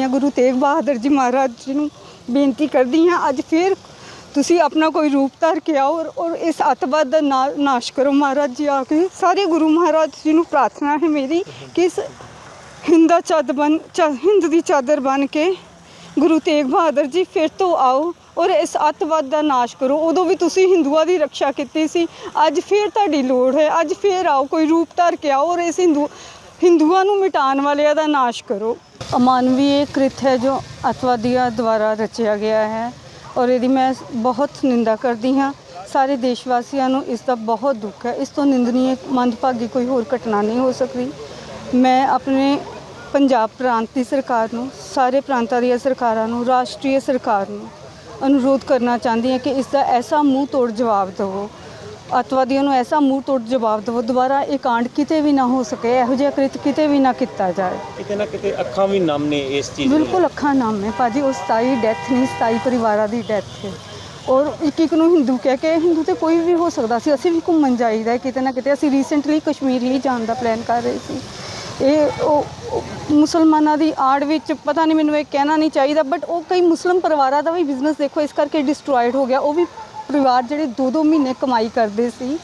ਕਰਦੀ ਹਾਂ ਗੁਰੂ ਤੇਗ ਬਹਾਦਰ ਜੀ ਮਹਾਰਾਜ ਜੀ ਨੂੰ ਬੇਨਤੀ ਕਰਦੀ ਹਾਂ, ਅੱਜ ਫਿਰ ਤੁਸੀਂ ਆਪਣਾ ਕੋਈ ਰੂਪ ਧਾਰ ਕੇ ਆਓ ਔਰ- ਔਰ ਇਸ ਅੱਤਵਾਦ ਦਾ ਨਾ- ਨਾਸ਼ ਕਰੋ ਮਹਾਰਾਜ ਜੀ ਆ ਕੇ। ਸਾਰੇ ਗੁਰੂ ਮਹਾਰਾਜ ਜੀ ਨੂੰ ਪ੍ਰਾਰਥਨਾ ਹੈ ਮੇਰੀ ਕਿ ਇਸ ਹਿੰਦਾ ਚਾਦਰ ਬਨ ਚਾ- ਹਿੰਦ ਦੀ ਚਾਦਰ ਬਣ ਕੇ ਗੁਰੂ ਤੇਗ ਬਹਾਦਰ ਜੀ ਫਿਰ ਤੋਂ ਆਓ ਔਰ ਇਸ ਅੱਤਵਾਦ ਦਾ ਨਾਸ਼ ਕਰੋ। ਉਦੋਂ ਵੀ ਤੁਸੀਂ ਹਿੰਦੂਆਂ ਦੀ ਰੱਖਿਆ ਕੀਤੀ ਸੀ। ਅੱਜ ਫਿਰ ਤੁਹਾਡੀ ਲੋੜ ਹੈ। ਅੱਜ ਫਿਰ ਆਓ, ਕੋਈ ਰੂਪ ਧਾਰ ਕੇ ਆਓ ਔਰ ਇਸ ਹਿੰਦੂ ਹਿੰਦੂਆਂ ਨੂੰ ਮਿਟਾਉਣ ਵਾਲਿਆਂ ਦਾ ਨਾਸ਼ ਕਰੋ। ਅਮਾਨਵੀ ਇਹ ਕ੍ਰਿਤ ਹੈ ਜੋ ਅੱਤਵਾਦੀਆਂ ਦੁਆਰਾ ਰਚਿਆ ਗਿਆ ਹੈ ਔਰ ਇਹਦੀ ਮੈਂ ਬਹੁਤ ਨਿੰਦਾ ਕਰਦੀ ਹਾਂ। ਸਾਰੇ ਦੇਸ਼ ਵਾਸੀਆਂ ਨੂੰ ਇਸ ਦਾ ਬਹੁਤ ਦੁੱਖ ਹੈ। ਇਸ ਤੋਂ ਨਿੰਦਨੀय ਮੰਦਭਾਗੀ ਕੋਈ ਹੋਰ ਘਟਨਾ ਨਹੀਂ ਹੋ ਸਕਦੀ। ਮੈਂ ਆਪਣੇ ਪੰਜਾਬ ਪ੍ਰਾਂਤ ਦੀ ਸਰਕਾਰ ਨੂੰ, ਸਾਰੇ ਪ੍ਰਾਂਤਾਂ ਦੀਆਂ ਸਰਕਾਰਾਂ ਨੂੰ, ਰਾਸ਼ਟਰੀ ਸਰਕਾਰ ਨੂੰ ਅਨੁਰੋਧ ਕਰਨਾ ਚਾਹੁੰਦੀ ਹਾਂ ਕਿ ਇਸ ਦਾ ਐਸਾ ਮੂੰਹ ਤੋੜ ਜਵਾਬ ਦਿਵੋ। ਅੱਤਵਾਦੀਆਂ ਨੂੰ ਐਸਾ ਮੂੰਹ ਤੋੜ ਜਵਾਬ ਦਿਵੋ ਦੁਬਾਰਾ ਇਹ ਕਾਂਡ ਕਿਤੇ ਵੀ ਨਾ ਹੋ ਸਕੇ ਇਹੋ ਜਿਹਾ ਕ੍ਰਿਤ ਕਿਤੇ ਵੀ ਨਾ ਕੀਤਾ ਜਾਏ। ਕਿਤੇ ਨਾ ਕਿਤੇ ਅੱਖਾਂ ਵੀ ਨਮ ਨੇ ਇਸ ਚੀਜ਼ ਨੂੰ ਬਿਲਕੁਲ ਅੱਖਾਂ ਨਾਮ ਹੈ ਭਾਜੀ ਉਹ 27 ਡੈਥ ਨਹੀਂ 27 ਪਰਿਵਾਰਾਂ ਦੀ ਡੈਥ ਹੈ। ਔਰ ਇੱਕ ਇੱਕ ਨੂੰ ਹਿੰਦੂ ਕਹਿ ਕੇ ਹਿੰਦੂ ਤੇ ਕੋਈ ਵੀ ਹੋ ਸਕਦਾ ਸੀ ਅਸੀਂ ਵੀ ਘੁੰਮਣ ਜਾਈਦਾ ਹੈ ਕਿਤੇ ਨਾ ਕਿਤੇ। ਅਸੀਂ ਰੀਸੈਂਟਲੀ ਕਸ਼ਮੀਰ ਹੀ ਜਾਣ ਦਾ ਪਲਾਨ ਕਰ ਰਹੇ ਸੀ। ਇਹ ਉਹ ਉਹ ਮੁਸਲਮਾਨਾਂ ਦੀ ਆੜ ਵਿੱਚ ਪਤਾ ਨਹੀਂ ਮੈਨੂੰ ਇਹ ਕਹਿਣਾ ਨਹੀਂ ਚਾਹੀਦਾ ਬਟ ਉਹ ਕਈ ਮੁਸਲਮ ਪਰਿਵਾਰਾਂ ਦਾ ਵੀ ਬਿਜ਼ਨਸ ਦੇਖੋ ਇਸ ਕਰਕੇ ਡਿਸਟਰੋਇਡ ਹੋ ਗਿਆ। ਉਹ ਵੀ ਪਰਿਵਾਰ ਜਿਹੜੇ ਦੋ ਦੋ ਮਹੀਨੇ ਕਮਾਈ ਕਰਦੇ ਸੀ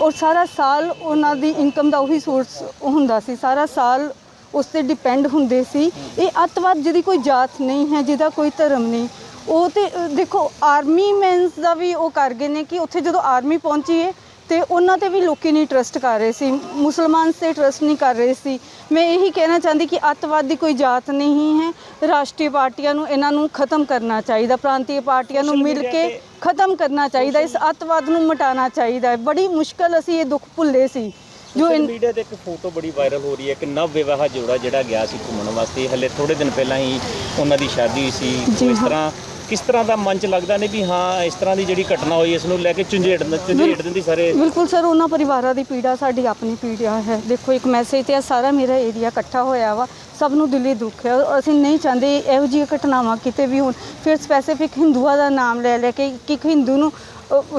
ਔਰ ਸਾਰਾ ਸਾਲ ਉਹਨਾਂ ਦੀ ਇਨਕਮ ਦਾ ਉਹੀ ਸੋਰਸ ਹੁੰਦਾ ਸੀ, ਸਾਰਾ ਸਾਲ ਉਸ ਤੇ ਡਿਪੈਂਡ ਹੁੰਦੇ ਸੀ। ਇਹ ਅੱਤਵਾਦ ਜਿਹਦੀ ਕੋਈ ਜਾਤ ਨਹੀਂ ਹੈ, ਜਿਹਦਾ ਕੋਈ ਧਰਮ ਨਹੀਂ। ਉਹ ਤੇ ਦੇਖੋ ਆਰਮੀ ਮੈਨਸ ਦਾ ਵੀ ਉਹ ਕਰ ਗਏ ਨੇ ਕਿ ਉੱਥੇ ਜਦੋਂ ਆਰਮੀ ਪਹੁੰਚੀ ਹੈ ਤੇ ਉਹਨਾਂ ਤੇ ਵੀ ਲੋਕੀ ਨਹੀਂ ਟਰਸਟ ਕਰ ਰਹੇ ਸੀ। ਮੁਸਲਮਾਨ ਤੇ ਟਰਸਟ ਨਹੀਂ ਕਰ ਰਹੇ ਸੀ। ਮੈਂ ਇਹੀ ਕਹਿਣਾ ਚਾਹੁੰਦੀ ਕਿ ਅੱਤਵਾਦ ਦੀ ਕੋਈ ਜਾਤ ਨਹੀਂ ਹੈ। ਰਾਸ਼ਟਰੀ ਪਾਰਟੀਆਂ ਨੂੰ ਇਹਨਾਂ ਨੂੰ ਖਤਮ ਕਰਨਾ ਚਾਹੀਦਾ ਪ੍ਰਾਂਤੀय ਪਾਰਟੀਆਂ ਨੂੰ ਮਿਲ ਕੇ ਖਤਮ ਕਰਨਾ ਚਾਹੀਦਾ ਇਸ ਅੱਤਵਾਦ ਨੂੰ ਮਿਟਾਉਣਾ ਚਾਹੀਦਾ ਹੈ। ਬੜੀ ਮੁਸ਼ਕਲ ਅਸੀਂ ਇਹ ਦੁੱਖ ਭੁੱਲੇ ਸੀ। ਜੋ ਮੀਡੀਆ ਤੇ ਇੱਕ ਫੋਟੋ ਬੜੀ ਵਾਇਰਲ ਹੋ ਰਹੀ ਹੈ ਕਿ ਨਵ ਵਿਵਾਹ ਜੋੜਾ ਜਿਹੜਾ ਗਿਆ ਸੀ ਘੁੰਮਣ ਵਾਸਤੇ। ਹਲੇ ਥੋੜੇ ਦਿਨ ਪਹਿਲਾਂ ਹੀ ਉਹਨਾਂ ਦੀ ਸ਼ਾਦੀ ਸੀ। ਇਸ। ਤਰ੍ਹਾਂ ਕਿਸ ਤਰ੍ਹਾਂ ਦਾ ਮਨ ਚ ਲੱਗਦਾ ਨੇ ਵੀ ਹਾਂ ਇਸ ਤਰ੍ਹਾਂ ਦੀ ਜਿਹੜੀ ਘਟਨਾ ਹੋਈ ਇਸ ਨੂੰ ਲੈ ਕੇ ਝੰਜੇੜ ਝੰਜੇੜ ਦਿੰਦੀ ਸਾਰੇ ਬਿਲਕੁਲ ਸਰ ਉਹਨਾਂ ਪਰਿਵਾਰਾਂ ਦੀ ਪੀੜਾ ਸਾਡੀ ਆਪਣੀ ਪੀੜਾ ਹੈ। ਦੇਖੋ ਇੱਕ ਮੈਸੇਜ ਤੇ ਆ ਸਾਰਾ ਮੇਰਾ ਏਰੀਆ ਇਕੱਠਾ ਹੋਇਆ ਵਾ। ਸਭ ਨੂੰ ਦਿਲੀ ਦੁੱਖ ਹੈ। ਔਰ ਅਸੀਂ ਨਹੀਂ ਚਾਹੁੰਦੇ ਇਹੋ ਜਿਹੀਆਂ ਘਟਨਾਵਾਂ ਕਿਤੇ ਵੀ ਹੋਣ। ਫਿਰ ਸਪੈਸੀਫਿਕ ਹਿੰਦੂਆਂ ਦਾ ਨਾਮ ਲੈ ਲੈ ਕੇ ਇੱਕ ਇੱਕ ਹਿੰਦੂ ਨੂੰ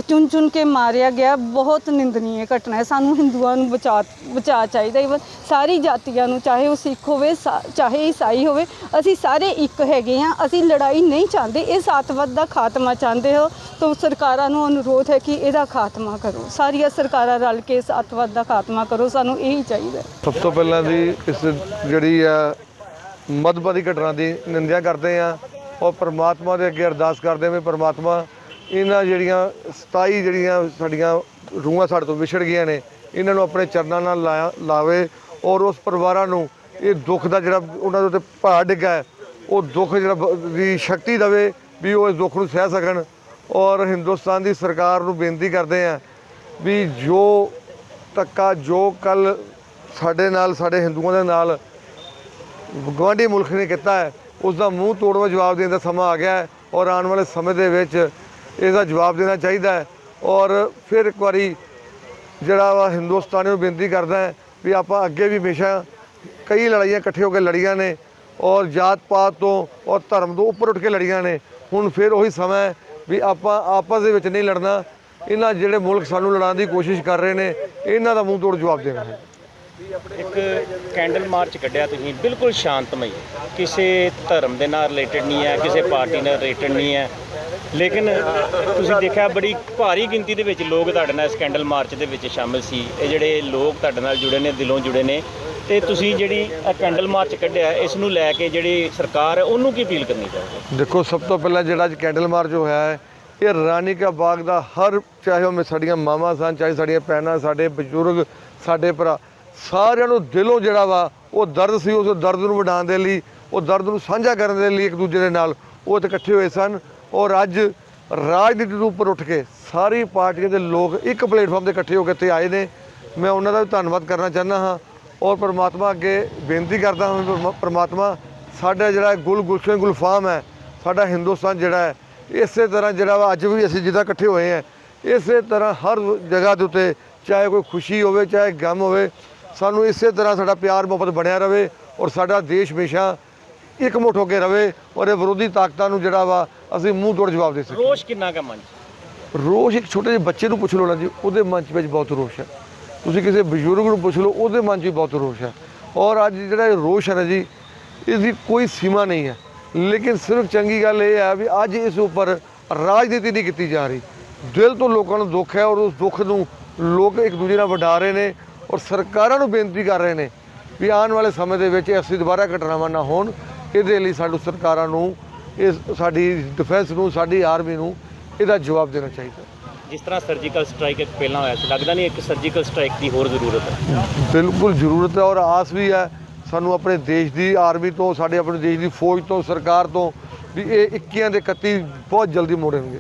ਚੁਣ ਚੁਣ ਕੇ ਮਾਰਿਆ ਗਿਆ। ਬਹੁਤ ਨਿੰਦਨੀय ਘਟਨਾ ਹੈ। ਸਾਨੂੰ ਹਿੰਦੂਆਂ ਨੂੰ ਬਚਾ ਬਚਾ ਚਾਹੀਦਾ ਇਵਨ ਸਾਰੀ ਜਾਤੀਆਂ ਨੂੰ, ਚਾਹੇ ਉਹ ਸਿੱਖ ਹੋਵੇ ਚਾਹੇ ਈਸਾਈ ਹੋਵੇ, ਅਸੀਂ ਸਾਰੇ ਇੱਕ ਹੈਗੇ ਹਾਂ। ਅਸੀਂ ਲੜਾਈ ਨਹੀਂ ਚਾਹੁੰਦੇ। ਇਸ ਅੱਤਵਾਦ ਦਾ ਖਾਤਮਾ ਚਾਹੁੰਦੇ ਹੋ। ਤਾਂ ਸਰਕਾਰਾਂ ਨੂੰ ਅਨੁਰੋਧ ਹੈ ਕਿ ਇਹਦਾ ਖਾਤਮਾ ਕਰੋ। ਸਾਰੀਆਂ ਸਰਕਾਰਾਂ ਰਲ ਕੇ ਇਸ ਅੱਤਵਾਦ ਦਾ ਖਾਤਮਾ ਕਰੋ। ਸਾਨੂੰ ਇਹੀ ਚਾਹੀਦਾ ਸਭ ਤੋਂ ਪਹਿਲਾਂ ਦੀ ਇਸ ਜਿਹੜੀ ਆ ਮਦਬਦੀ ਘਟਨਾ ਦੀ ਨਿੰਦਿਆ ਕਰਦੇ ਆ ਔਰ ਪ੍ਰਮਾਤਮਾ ਦੇ ਅੱਗੇ ਅਰਦਾਸ ਕਰਦੇ ਵੀ ਪ੍ਰਮਾਤਮਾ ਇਹਨਾਂ ਜਿਹੜੀਆਂ 27 ਜਿਹੜੀਆਂ ਸਾਡੀਆਂ ਰੂਹਾਂ ਸਾਡੇ ਤੋਂ ਵਿਛੜ ਗਈਆਂ ਨੇ, ਇਹਨਾਂ ਨੂੰ ਆਪਣੇ ਚਰਨਾਂ ਨਾਲ ਲਾਇਆ- ਲਾਵੇ ਔਰ ਉਸ ਪਰਿਵਾਰਾਂ ਨੂੰ ਇਹ ਦੁੱਖ ਦਾ ਜਿਹੜਾ ਉਹਨਾਂ ਦੇ ਉੱਤੇ ਭਾਰ ਡਿੱਗਾ ਉਹ ਦੁੱਖ ਜਿਹੜਾ ਦੀ ਸ਼ਕਤੀ ਦੇਵੇ ਵੀ ਉਹ ਇਸ ਦੁੱਖ ਨੂੰ ਸਹਿ ਸਕਣ ਔਰ ਹਿੰਦੁਸਤਾਨ ਦੀ ਸਰਕਾਰ ਨੂੰ ਬੇਨਤੀ ਕਰਦੇ ਆ ਵੀ ਜੋ ਧੱਕਾ, ਜੋ ਕੱਲ ਸਾਡੇ ਨਾਲ, ਸਾਡੇ ਹਿੰਦੂਆਂ ਦੇ ਨਾਲ ਗਵਾਂਢੀ ਮੁਲਕ ਨੇ ਕੀਤਾ ਹੈ ਉਸ ਦਾ ਮੂੰਹ ਤੋੜਵਾ ਜਵਾਬ ਦੇਣ ਦਾ ਸਮਾਂ ਆ ਗਿਆ ਹੈ ਔਰ ਆਉਣ ਵਾਲੇ ਸਮੇਂ ਦੇ ਵਿੱਚ ਇਹਦਾ ਜਵਾਬ ਦੇਣਾ ਚਾਹੀਦਾ ਹੈ। ਔਰ ਫਿਰ ਇੱਕ ਵਾਰੀ ਜਿਹੜਾ ਵਾ ਹਿੰਦੁਸਤਾਨੀ ਨੂੰ ਬੇਨਤੀ ਕਰਦਾ ਹੈ ਵੀ ਆਪਾਂ ਅੱਗੇ ਵੀ ਹਮੇਸ਼ਾ ਕਈ ਲੜਾਈਆਂ ਇਕੱਠੇ ਹੋ ਕੇ ਲੜੀਆਂ ਨੇ ਔਰ ਜਾਤ ਪਾਤ ਤੋਂ ਔਰ ਧਰਮ ਤੋਂ ਉੱਪਰ ਉੱਠ ਕੇ ਲੜੀਆਂ ਨੇ। ਹੁਣ ਫਿਰ ਉਹੀ ਸਮਾਂ ਹੈ ਵੀ ਆਪਾਂ ਆਪਸ ਦੇ ਵਿੱਚ ਨਹੀਂ ਲੜਨਾ। ਇਹਨਾਂ ਜਿਹੜੇ ਮੁਲਕ ਸਾਨੂੰ ਲੜਾਉਣ ਦੀ ਕੋਸ਼ਿਸ਼ ਕਰ ਰਹੇ ਨੇ, ਇਹਨਾਂ ਦਾ ਮੂੰਹ ਤੋੜ ਜਵਾਬ ਦੇਣਾ ਹੈ। ਇੱਕ ਕੈਂਡਲ ਮਾਰਚ ਕੱਢਿਆ ਤੁਸੀਂ, ਬਿਲਕੁਲ ਸ਼ਾਂਤਮਈ। ਕਿਸੇ ਧਰਮ ਦੇ ਨਾਲ ਰਿਲੇਟਡ ਨਹੀਂ ਹੈ, ਕਿਸੇ ਪਾਰਟੀ ਨਾਲ ਰਿਲੇਟਡ ਨਹੀਂ ਹੈ। ਲੇਕਿਨ ਤੁਸੀਂ ਦੇਖਿਆ, ਬੜੀ ਭਾਰੀ ਗਿਣਤੀ ਦੇ ਵਿੱਚ ਲੋਕ ਤੁਹਾਡੇ ਨਾਲ ਇਸ ਕੈਂਡਲ ਮਾਰਚ ਦੇ ਵਿੱਚ ਸ਼ਾਮਿਲ ਸੀ। ਇਹ ਜਿਹੜੇ ਲੋਕ ਤੁਹਾਡੇ ਨਾਲ ਜੁੜੇ ਨੇ, ਦਿਲੋਂ ਜੁੜੇ ਨੇ, ਤੇ ਤੁਸੀਂ ਜਿਹੜੀ ਇਹ ਕੈਂਡਲ ਮਾਰਚ ਕੱਢਿਆ, ਇਸ ਨੂੰ ਲੈ ਕੇ ਜਿਹੜੀ ਸਰਕਾਰ ਹੈ, ਉਹਨੂੰ ਕੀ ਅਪੀਲ ਕਰਨੀ ਚਾਹੋਗੇ? ਦੇਖੋ, ਸਭ ਤੋਂ ਪਹਿਲਾਂ ਜਿਹੜਾ ਅੱਜ ਕੈਂਡਲ ਮਾਰਚ ਹੋਇਆ ਹੈ, ਇਹ ਰਾਣੀ ਕਾ ਬਾਗ ਦਾ ਹਰ, ਚਾਹੇ ਉਹ ਮੇ ਸਾਡੀਆਂ ਮਾਵਾਂ ਸਨ, ਚਾਹੇ ਸਾਡੀਆਂ ਭੈਣਾਂ, ਸਾਡੇ ਬਜ਼ੁਰਗ, ਸਾਡੇ ਭਰਾ ਸਾਰਿਆਂ ਨੂੰ ਦਿਲੋਂ ਜਿਹੜਾ ਵਾ, ਉਹ ਦਰਦ ਸੀ, ਉਸ ਦਰਦ ਨੂੰ ਵਡਾਉਣ ਦੇ ਲਈ, ਉਹ ਦਰਦ ਨੂੰ ਸਾਂਝਾ ਕਰਨ ਦੇ ਲਈ ਇੱਕ ਦੂਜੇ ਦੇ ਨਾਲ ਉਹ ਤੇ ਇਕੱਠੇ ਹੋਏ ਸਨ। ਔਰ ਅੱਜ ਰਾਜਨੀਤੀ ਤੋਂ ਉੱਪਰ ਉੱਠ ਕੇ ਸਾਰੀ ਪਾਰਟੀਆਂ ਦੇ ਲੋਕ ਇੱਕ ਪਲੇਟਫਾਰਮ ਤੇ ਇਕੱਠੇ ਹੋ ਕੇ ਇੱਥੇ ਆਏ ਨੇ। ਮੈਂ ਉਹਨਾਂ ਦਾ ਵੀ ਧੰਨਵਾਦ ਕਰਨਾ ਚਾਹੁੰਦਾ ਹਾਂ। ਔਰ ਪਰਮਾਤਮਾ ਅੱਗੇ ਬੇਨਤੀ ਕਰਦਾ ਹਾਂ ਪਰਮਾ- ਪਰਮਾਤਮਾ, ਸਾਡਾ ਜਿਹੜਾ ਗੁਲ ਗੁਲਸ਼ਨ ਗੁਲਫਾਮ ਹੈ, ਸਾਡਾ ਹਿੰਦੁਸਤਾਨ ਜਿਹੜਾ ਹੈ, ਇਸੇ ਤਰ੍ਹਾਂ ਜਿਹੜਾ ਵਾ ਅੱਜ ਵੀ ਅਸੀਂ ਜਿੱਦਾਂ ਇਕੱਠੇ ਹੋਏ ਹਾਂ, ਇਸੇ ਤਰ੍ਹਾਂ ਹਰ ਜਗ੍ਹਾ ਦੇ ਉੱਤੇ ਚਾਹੇ ਕੋਈ ਖੁਸ਼ੀ ਹੋਵੇ, ਚਾਹੇ ਗਮ ਹੋਵੇ ਸਾਨੂੰ ਇਸੇ ਤਰ੍ਹਾਂ ਸਾਡਾ ਪਿਆਰ ਮੁਹੱਬਤ ਬਣਿਆ ਰਵੇ ਔਰ ਸਾਡਾ ਦੇਸ਼ ਹਮੇਸ਼ਾ ਇਕਮੁੱਠ ਹੋ ਕੇ ਰਵੇ ਔਰ ਇਹ ਵਿਰੋਧੀ ਤਾਕਤਾਂ ਨੂੰ ਜਿਹੜਾ ਵਾ ਅਸੀਂ ਮੂੰਹ ਤੋੜ ਜਵਾਬ ਦੇ ਸਕੀਏ। ਰੋਸ਼ ਕਿੰਨਾ ਕਾ ਮਨ 'ਚ? ਰੋਸ਼ ਇੱਕ ਛੋਟੇ ਜਿਹੇ ਬੱਚੇ ਨੂੰ ਪੁੱਛ ਲਓ ਨਾ ਜੀ ਉਹਦੇ ਮਨ 'ਚ ਵਿੱਚ ਬਹੁਤ ਰੋਸ਼ ਹੈ। ਤੁਸੀਂ ਕਿਸੇ ਬਜ਼ੁਰਗ ਨੂੰ ਪੁੱਛ ਲਓ ਉਹਦੇ ਮਨ 'ਚ ਵੀ ਬਹੁਤ ਰੋਸ਼ ਹੈ। ਔਰ ਅੱਜ ਜਿਹੜਾ ਇਹ ਰੋਸ਼ ਹੈ ਨਾ ਜੀ ਇਸ ਦੀ ਕੋਈ ਸੀਮਾ ਨਹੀਂ ਹੈ। ਲੇਕਿਨ ਸਿਰਫ ਚੰਗੀ ਗੱਲ ਇਹ ਹੈ ਵੀ ਅੱਜ ਇਸ ਉੱਪਰ ਰਾਜਨੀਤੀ ਨਹੀਂ ਕੀਤੀ ਜਾ ਰਹੀ। ਦਿਲ ਤੋਂ ਲੋਕਾਂ ਨੂੰ ਦੁੱਖ ਹੈ ਔਰ ਉਸ ਦੁੱਖ ਨੂੰ ਲੋਕ ਇੱਕ ਦੂਜੇ ਨਾਲ ਵੰਡਾ ਰਹੇ ਨੇ ਔਰ ਸਰਕਾਰਾਂ ਨੂੰ ਬੇਨਤੀ ਕਰ ਰਹੇ ਨੇ ਵੀ ਆਉਣ ਵਾਲੇ ਸਮੇਂ ਦੇ ਵਿੱਚ ਐਸੀ ਦੁਬਾਰਾ ਘਟਨਾਵਾਂ ਨਾ ਹੋਣ। ਇਹਦੇ ਲਈ ਸਾਨੂੰ ਸਰਕਾਰਾਂ ਨੂੰ ਇਸ ਸਾਡੀ ਡਿਫੈਂਸ ਨੂੰ ਸਾਡੀ ਆਰਮੀ ਨੂੰ ਇਹਦਾ ਜਵਾਬ ਦੇਣਾ ਚਾਹੀਦਾ। ਜਿਸ ਤਰ੍ਹਾਂ ਸਰਜੀਕਲ ਸਟ੍ਰਾਈਕ ਇੱਕ ਪਹਿਲਾਂ ਹੋਇਆ ਸੀ ਲੱਗਦਾ ਨਹੀਂ ਇੱਕ ਸਰਜੀਕਲ ਸਟ੍ਰਾਈਕ ਦੀ ਹੋਰ ਜ਼ਰੂਰਤ ਹੈ। ਬਿਲਕੁਲ ਜ਼ਰੂਰਤ ਹੈ ਔਰ ਆਸ ਵੀ ਹੈ ਸਾਨੂੰ ਆਪਣੇ ਦੇਸ਼ ਦੀ ਆਰਮੀ ਤੋਂ ਸਾਡੇ ਆਪਣੇ ਦੇਸ਼ ਦੀ ਫੌਜ ਤੋਂ ਸਰਕਾਰ ਤੋਂ ਵੀ ਇਹ 21 ਦੇ 31 ਬਹੁਤ ਜਲਦੀ ਮੋੜਨਗੇ।